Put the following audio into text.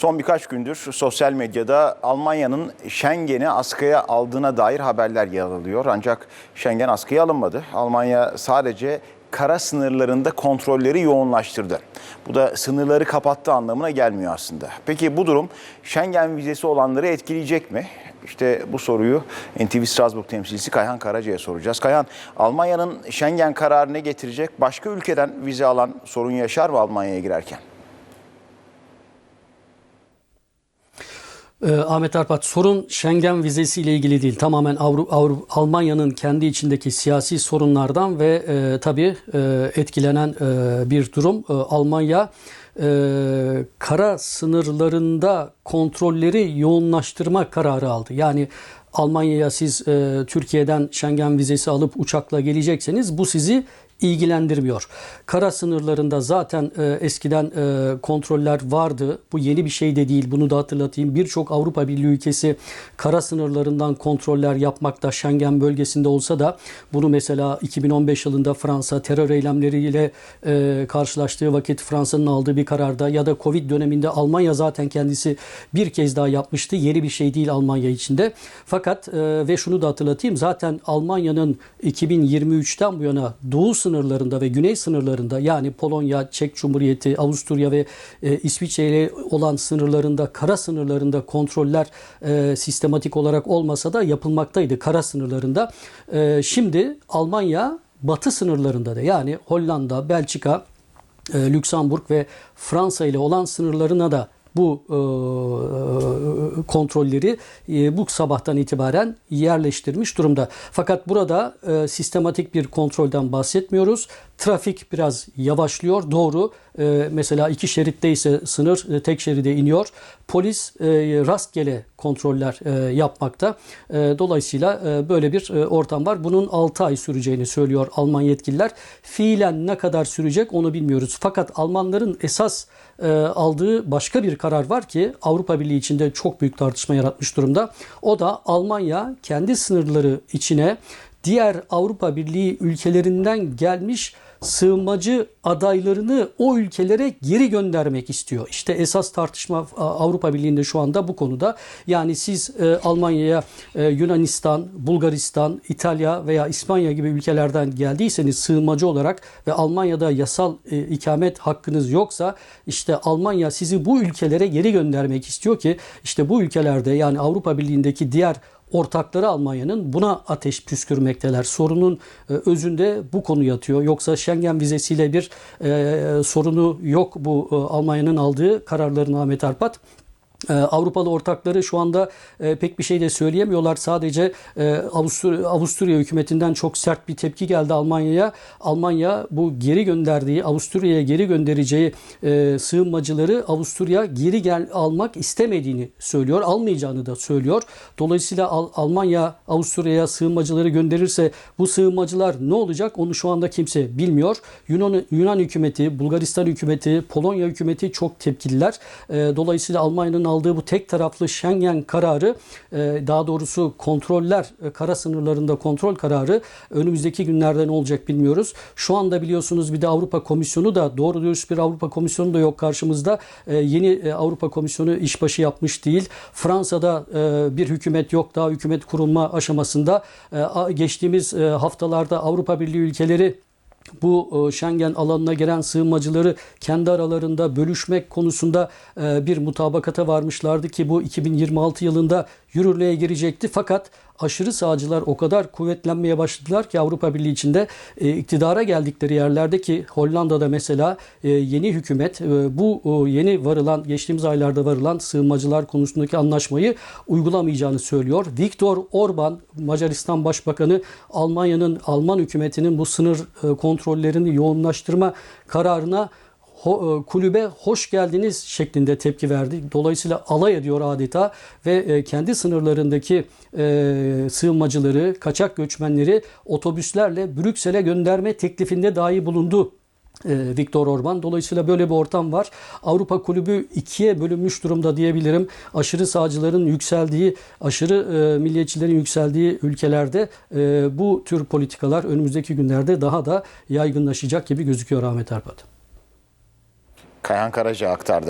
Son birkaç gündür sosyal medyada Almanya'nın Schengen'i askıya aldığına dair haberler yer alıyor. Ancak Schengen askıya alınmadı. Almanya sadece kara sınırlarında kontrolleri yoğunlaştırdı. Bu da sınırları kapattı anlamına gelmiyor aslında. Peki bu durum Schengen vizesi olanları etkileyecek mi? İşte bu soruyu NTV Strasbourg temsilcisi Kayhan Karaca'ya soracağız. Kayhan, Almanya'nın Schengen kararı ne getirecek? Başka ülkeden vize alan sorun yaşar mı Almanya'ya girerken? Ee, Ahmet Arpat sorun Schengen vizesi ile ilgili değil. Tamamen Avru, Avru, Almanya'nın kendi içindeki siyasi sorunlardan ve e, tabii e, etkilenen e, bir durum. E, Almanya e, kara sınırlarında kontrolleri yoğunlaştırma kararı aldı. Yani Almanya'ya siz e, Türkiye'den Schengen vizesi alıp uçakla gelecekseniz bu sizi ilgilendirmiyor. Kara sınırlarında zaten e, eskiden e, kontroller vardı. Bu yeni bir şey de değil. Bunu da hatırlatayım. Birçok Avrupa Birliği ülkesi kara sınırlarından kontroller yapmakta Schengen bölgesinde olsa da bunu mesela 2015 yılında Fransa terör eylemleriyle e, karşılaştığı vakit Fransa'nın aldığı bir kararda ya da Covid döneminde Almanya zaten kendisi bir kez daha yapmıştı. Yeni bir şey değil Almanya içinde. Fakat e, ve şunu da hatırlatayım. Zaten Almanya'nın 2023'ten bu yana doğu ve güney sınırlarında yani Polonya, Çek Cumhuriyeti, Avusturya ve e, İsviçre ile olan sınırlarında, kara sınırlarında kontroller e, sistematik olarak olmasa da yapılmaktaydı kara sınırlarında. E, şimdi Almanya batı sınırlarında da yani Hollanda, Belçika, e, Lüksemburg ve Fransa ile olan sınırlarına da bu e, kontrolleri e, bu sabahtan itibaren yerleştirmiş durumda. Fakat burada e, sistematik bir kontrolden bahsetmiyoruz. Trafik biraz yavaşlıyor. Doğru. E, mesela iki şeritte ise sınır e, tek şeride iniyor. Polis e, rastgele kontroller e, yapmakta. E, dolayısıyla e, böyle bir e, ortam var. Bunun 6 ay süreceğini söylüyor Alman yetkililer. Fiilen ne kadar sürecek onu bilmiyoruz. Fakat Almanların esas e, aldığı başka bir karar var ki Avrupa Birliği içinde çok büyük tartışma yaratmış durumda. O da Almanya kendi sınırları içine diğer Avrupa Birliği ülkelerinden gelmiş sığınmacı adaylarını o ülkelere geri göndermek istiyor. İşte esas tartışma Avrupa Birliği'nde şu anda bu konuda. Yani siz e, Almanya'ya e, Yunanistan, Bulgaristan, İtalya veya İspanya gibi ülkelerden geldiyseniz sığınmacı olarak ve Almanya'da yasal e, ikamet hakkınız yoksa işte Almanya sizi bu ülkelere geri göndermek istiyor ki işte bu ülkelerde yani Avrupa Birliği'ndeki diğer ortakları Almanya'nın buna ateş püskürmekteler. Sorunun e, özünde bu konu yatıyor. Yoksa Schengen vizesiyle bir e, sorunu yok bu e, Almanya'nın aldığı kararların Ahmet Arpat. Ee, Avrupalı ortakları şu anda e, pek bir şey de söyleyemiyorlar. Sadece e, Avusturya, Avusturya hükümetinden çok sert bir tepki geldi Almanya'ya. Almanya bu geri gönderdiği, Avusturya'ya geri göndereceği e, sığınmacıları Avusturya geri gel almak istemediğini söylüyor. Almayacağını da söylüyor. Dolayısıyla Al- Almanya Avusturya'ya sığınmacıları gönderirse bu sığınmacılar ne olacak? Onu şu anda kimse bilmiyor. Yunan Yunan hükümeti, Bulgaristan hükümeti, Polonya hükümeti çok tepkililer. Dolayısıyla Almanya'nın aldığı bu tek taraflı Schengen kararı e, daha doğrusu kontroller e, kara sınırlarında kontrol kararı önümüzdeki günlerde ne olacak bilmiyoruz. Şu anda biliyorsunuz bir de Avrupa Komisyonu da doğru dürüst bir Avrupa Komisyonu da yok karşımızda. E, Yeni Avrupa Komisyonu işbaşı yapmış değil. Fransa'da bir hükümet yok daha hükümet kurulma aşamasında. Geçtiğimiz haftalarda Avrupa Birliği ülkeleri bu e, Schengen alanına giren sığınmacıları kendi aralarında bölüşmek konusunda e, bir mutabakata varmışlardı ki bu 2026 yılında yürürlüğe girecekti. Fakat aşırı sağcılar o kadar kuvvetlenmeye başladılar ki Avrupa Birliği içinde e, iktidara geldikleri yerlerde ki Hollanda'da mesela yeni hükümet bu yeni varılan geçtiğimiz aylarda varılan sığınmacılar konusundaki anlaşmayı uygulamayacağını söylüyor. Viktor Orban Macaristan Başbakanı Almanya'nın Alman hükümetinin bu sınır kontrollerini yoğunlaştırma kararına ho, kulübe hoş geldiniz şeklinde tepki verdi. Dolayısıyla alay ediyor adeta ve e, kendi sınırlarındaki e, sığınmacıları, kaçak göçmenleri otobüslerle Brüksel'e gönderme teklifinde dahi bulundu e, Viktor Orban. Dolayısıyla böyle bir ortam var. Avrupa Kulübü ikiye bölünmüş durumda diyebilirim. Aşırı sağcıların yükseldiği, aşırı e, milliyetçilerin yükseldiği ülkelerde e, bu tür politikalar önümüzdeki günlerde daha da yaygınlaşacak gibi gözüküyor Ahmet Arpat. Kayhan Karaca aktardı.